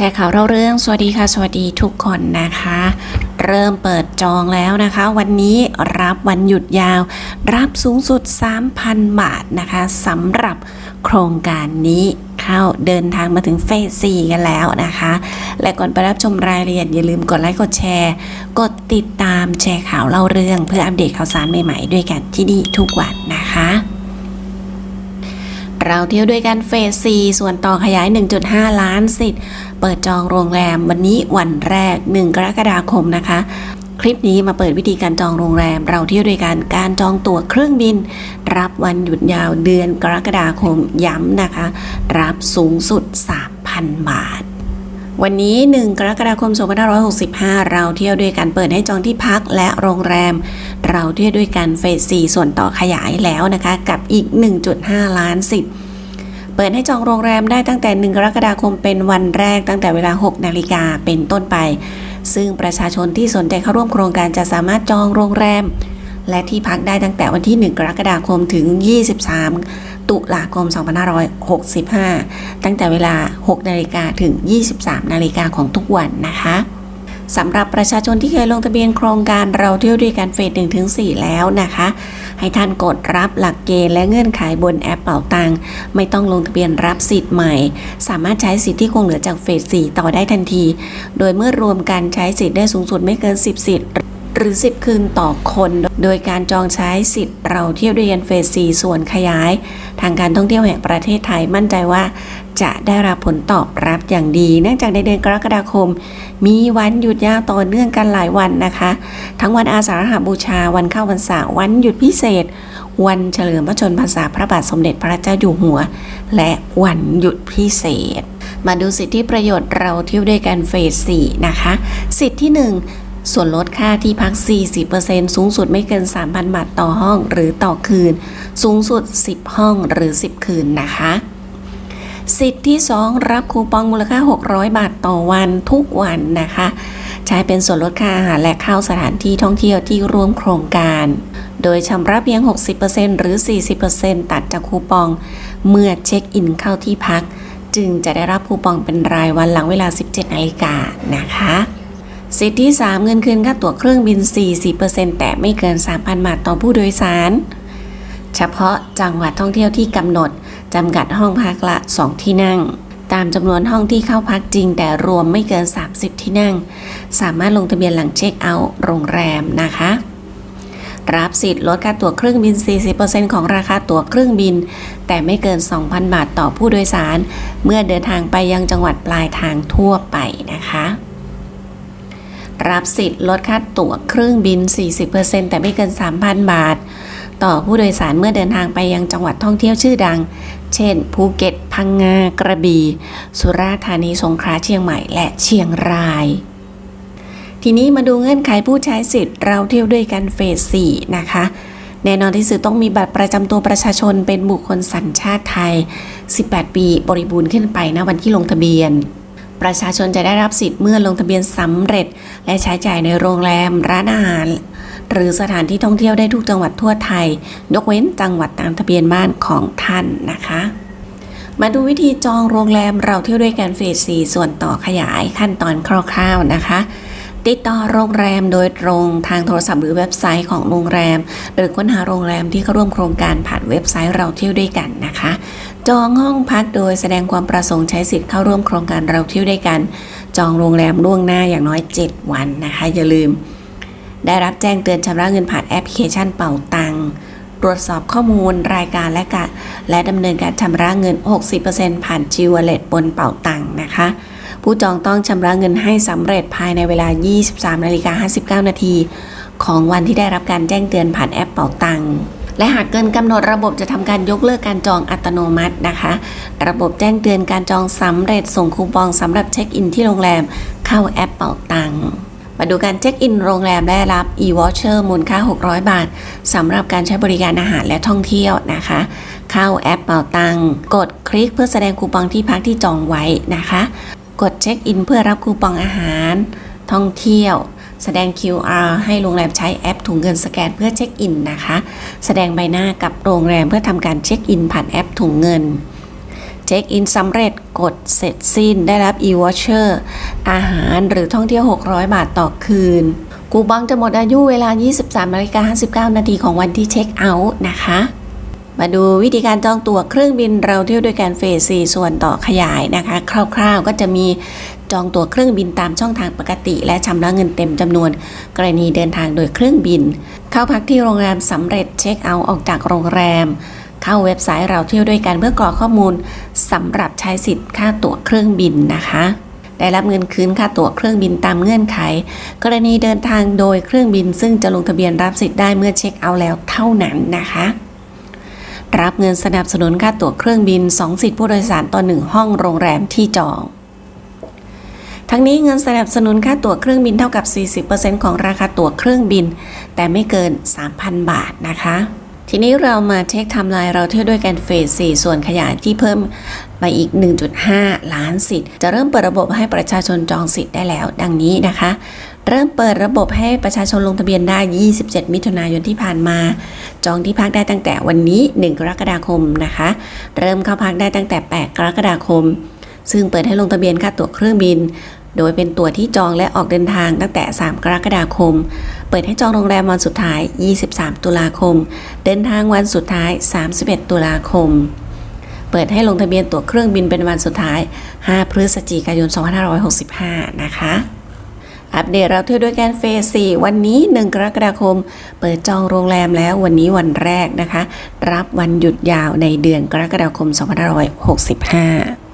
แชร์ข่าวเล่าเรื่อง สวัสดีค่ะ สวัสดีทุกคนนะคะ เริ่มเปิดจองแล้วนะคะ วันนี้รับวันหยุดยาว รับสูงสุด 3,000 บาทนะคะสำหรับโครงการนี้เข้าเดินทางมาถึงเฟส 4 กันแล้วนะคะ และก่อนไปรับชมรายละเอียดอย่าลืมกดไลค์กดแชร์ กดติดตามแชร์ข่าวเล่าเรื่อง เพื่ออัปเดตข่าวสารใหม่ๆ ด้วยกันที่นี่ทุกวันนะคะ เราเที่ยวด้วยกันเฟส 4 ส่วนต่อขยาย 1.5 ล้านสิทธิ์ เปิดจองโรงแรมวันนี้วันแรก 1 กรกฎาคมนะคะ คลิปนี้มาเปิดวิธีการจองโรงแรม เราเที่ยวด้วยกันการจองตั๋วเครื่องบิน รับวันหยุดยาวเดือนกรกฎาคมย้ำนะคะ รับสูงสุด 3,000 บาทวันนี้ 1 กรกฎาคม 2565 เราเที่ยวด้วยกันเปิดให้จองที่พักและโรงแรม เราเที่ยด้วยกันเฟส 4 ส่วนต่อขยายแล้วนะคะ กับอีก 1.5 ล้านสิทธิ์เปิดให้จองโรงแรมได้ตั้งแต่ 1 กรกฎาคมเป็นวันแรกตั้งแต่เวลา 6 นาฬิกาเป็นต้นไป ซึ่งประชาชนที่สนใจเข้าร่วมโครงการจะสามารถจองโรงแรม และที่พักได้ตั้งแต่วันที่ 1 กรกฎาคมถึง 23 ตุลาคม 2565 ตั้งแต่เวลา 6 นาฬิกาถึง 23 นาฬิกาของทุกวันนะคะ สำหรับประชาชนที่เคยลงทะเบียนโครงการเราเที่ยวด้วยกันเฟส1ถึง4แล้วนะคะ ให้ท่านกดรับหลักเกณฑ์และเงื่อนไขบนแอปเป่าตังไม่ต้องลงทะเบียนรับสิทธิ์ใหม่ สามารถใช้สิทธิ์ที่คงเหลือจากเฟส4ต่อได้ทันที โดยเมื่อรวมกันใช้สิทธิ์ได้สูงสุดไม่เกิน 10 สิทธิ์ หรือ 10 คืนต่อคน โดยการจองใช้สิทธิ์เราเที่ยวด้วยกันเฟส 4 ส่วนขยาย ทางการท่องเที่ยวแห่งประเทศไทยมั่นใจว่า จะได้รับผลตอบรับอย่างดี เนื่องจากในเดือนกรกฎาคม มีวันหยุดยาวต่อเนื่องกันหลายวันนะคะ ทั้งวันอาสาฬหบูชาวันเข้าพรรษาวันหยุดพิเศษ วันเฉลิมพระชนมพรรษาพระบาทสมเด็จพระเจ้าอยู่หัว และวันหยุดพิเศษมาดูสิทธิประโยชน์เราเที่ยวด้วยกันเฟส4นะคะ สิทธิที่ 1 ส่วนลดค่าที่พัก 40%สูงสุดไม่เกิน 3,000 บาทต่อห้องหรือต่อคืน สูงสุด 10 ห้องหรือ 10 คืนนะคะ สิทธิที่ 2 รับคูปองมูลค่า 600 บาทต่อวันทุกวันนะคะ ใช้เป็นส่วนลดค่าอาหารและเข้าสถานที่ท่องเที่ยวที่ร่วมโครงการ โดยชำระเพียง 60%หรือ 40%ตัดจากคูปอง เมื่อเช็คอินเข้าที่พัก จึงจะได้รับคูปองเป็นรายวันหลังเวลา 17นาฬิกานะคะ สิทธิ 3 เงินคืนค่าตั๋วเครื่องบิน 40%แต่ไม่เกิน 3,000 บาทต่อผู้โดยสาร เฉพาะจังหวัดท่องเที่ยวที่กำหนดจำกัดห้องพักละ 2 ที่นั่ง ตามจำนวนห้องที่เข้าพักจริง แต่รวมไม่เกิน 30 ที่นั่ง สามารถลงทะเบียนหลังเช็คเอาท์โรงแรมนะคะ รับสิทธิ์ลดค่าตั๋วเครื่องบิน 40%ของราคาตั๋วเครื่องบิน แต่ไม่เกิน 2,000 บาทต่อผู้โดยสาร เมื่อเดินทางไปยังจังหวัดปลายทางทั่วไปนะคะ รับสิทธิ์ลดค่าตั๋วเครื่องบิน 40%แต่ไม่เกิน 3,000 บาท ต่อผู้โดยสารเมื่อเดินทางไปยังจังหวัดท่องเที่ยวชื่อดัง เช่น ภูเก็ต พังงา กระบี่ สุราษฎร์ธานี สงขลา เชียงใหม่ และเชียงราย ทีนี้มาดูเงื่อนไขผู้ใช้สิทธิ์เราเที่ยวด้วยกันเฟส4นะคะ แน่นอนที่สุดต้องมีบัตรประจำตัวประชาชนเป็นบุคคลสัญชาติไทย 18 ปีบริบูรณ์ขึ้นไปนะวันที่ลงทะเบียน ประชาชนจะได้รับสิทธิ์เมื่อลงทะเบียนสำเร็จ และใช้จ่ายในโรงแรม ร้านอาหาร หรือสถานที่ท่องเที่ยวได้ทุกจังหวัดทั่วไทย ยกเว้นจังหวัดตามทะเบียนบ้านของท่านนะคะ มาดูวิธีจองโรงแรมเราเที่ยวด้วยกันเฟส4ส่วนต่อขยายขั้นตอนคร่าวๆนะคะ ติดต่อโรงแรมโดยตรงทางโทรศัพท์หรือเว็บไซต์ของโรงแรม หรือค้นหาโรงแรมที่เข้าร่วมโครงการผ่านเว็บไซต์เราเที่ยวด้วยกันนะคะ จองห้องพักโดยแสดงความประสงค์ใช้สิทธิ์เข้าร่วมโครงการเราเที่ยวด้วยกัน จองโรงแรมล่วงหน้าอย่างน้อย 7 วันนะคะ อย่าลืม ได้รับแจ้งเตือนชำระเงินผ่านแอปพลิเคชันเป่าตังตรวจสอบข้อมูลรายการและกะและดำเนินการชำระเงิน 60%ผ่านจิวเลตบนเป่าตังนะคะ ผู้จองต้องชำระเงินให้สำเร็จภายในเวลา 23นาฬิกา59 นาที ของวันที่ได้รับการแจ้งเตือนผ่านแอปเป่าตังและหากเกินกำหนดระบบจะทำการยกเลิกการจองอัตโนมัตินะคะ ระบบแจ้งเตือนการจองสำเร็จส่งคูปองสำหรับเช็คอินที่โรงแรมเข้าแอปเป่าตังมาดูการเช็คอินโรงแรมได้รับ e-voucher มูลค่า 600 บาทสำหรับการใช้บริการอาหารและท่องเที่ยวนะคะ เข้าแอปเป่าตังกดคลิกเพื่อแสดงคูปองที่พักที่จองไว้นะคะ กดเช็คอินเพื่อรับคูปองอาหาร ท่องเที่ยว แสดง QR ให้โรงแรมใช้แอปถุงเงินสแกนเพื่อเช็คอินนะคะ แสดงใบหน้ากับโรงแรมเพื่อทำการเช็คอินผ่านแอปถุงเงินเช็คอินสำเร็จกดเสร็จสิ้นได้รับ e-voucher อาหารหรือท่องเที่ยว 600 บาทต่อคืน กูบังจะหมดอายุเวลา 23นาฬิกา59 นาทีของวันที่เช็คเอาท์นะคะ มาดูวิธีการจองตั๋วเครื่องบินเราเที่ยวด้วยกันเฟส4ส่วนต่อขยายนะคะ คร่าวๆก็จะมีจองตั๋วเครื่องบินตามช่องทางปกติ และชำระเงินเต็มจำนวน กรณีเดินทางโดยเครื่องบิน เข้าพักที่โรงแรมสำเร็จเช็คเอาท์ออกจากโรงแรม เข้าเว็บไซต์เราเที่ยวด้วยกันเพื่อกรอกข้อมูลสำหรับใช้สิทธิ์ค่าตั๋วเครื่องบินนะคะได้รับเงินคืนค่าตั๋วเครื่องบินตามเงื่อนไข กรณีเดินทางโดยเครื่องบินซึ่งจะลงทะเบียนรับสิทธิ์ได้เมื่อเช็คเอาท์แล้วเท่านั้นนะคะ รับเงินสนับสนุนค่าตั๋วเครื่องบิน 2 สิทธิผู้โดยสารต่อ 1 ห้องโรงแรมที่จอง ทั้งนี้เงินสนับสนุนค่าตั๋วเครื่องบินเท่ากับ 40%ของราคาตั๋วเครื่องบิน แต่ไม่เกิน 3,000 บาทนะคะ ทีนี้เรามาเช็คทม์ไลน์เราเที่ยวด้วยกันเฟส 4 ส่วนขยายที่เพิ่มมาอีก 1.5 ล้านสิทธิ์ จะเริ่มเปิดระบบให้ประชาชนจองสิทธิ์ได้แล้ว ดังนี้นะคะ เริ่มเปิดระบบให้ประชาชนลงทะเบียนได้ 27 มิถุนายนที่ผ่านมา จองที่พักได้ตั้งแต่วันนี้ 1 กรกฎาคมนะคะ เริ่มเข้าพักได้ตั้งแต่ 8 กรกฎาคม ซึ่งเปิดให้ลงทะเบียนค่าตั๋วเครื่องบิน โดยเป็นตั๋วที่จองและออกเดินทางตั้งแต่ 3 กรกฎาคม เปิดให้จองโรงแรมวันสุดท้าย 23 ตุลาคม เดินทางวันสุดท้าย 31 ตุลาคมเปิดให้ลงทะเบียนตั๋วเครื่องบินเป็นวันสุดท้าย 5 พฤศจิกายน 2565 นะคะ อัปเดตเราเที่ยวด้วยกันเฟส4วันนี้ 1 กรกฎาคม เปิดจองโรงแรมแล้ววันนี้วันแรกนะคะ รับวันหยุดยาวในเดือนกรกฎาคม 2565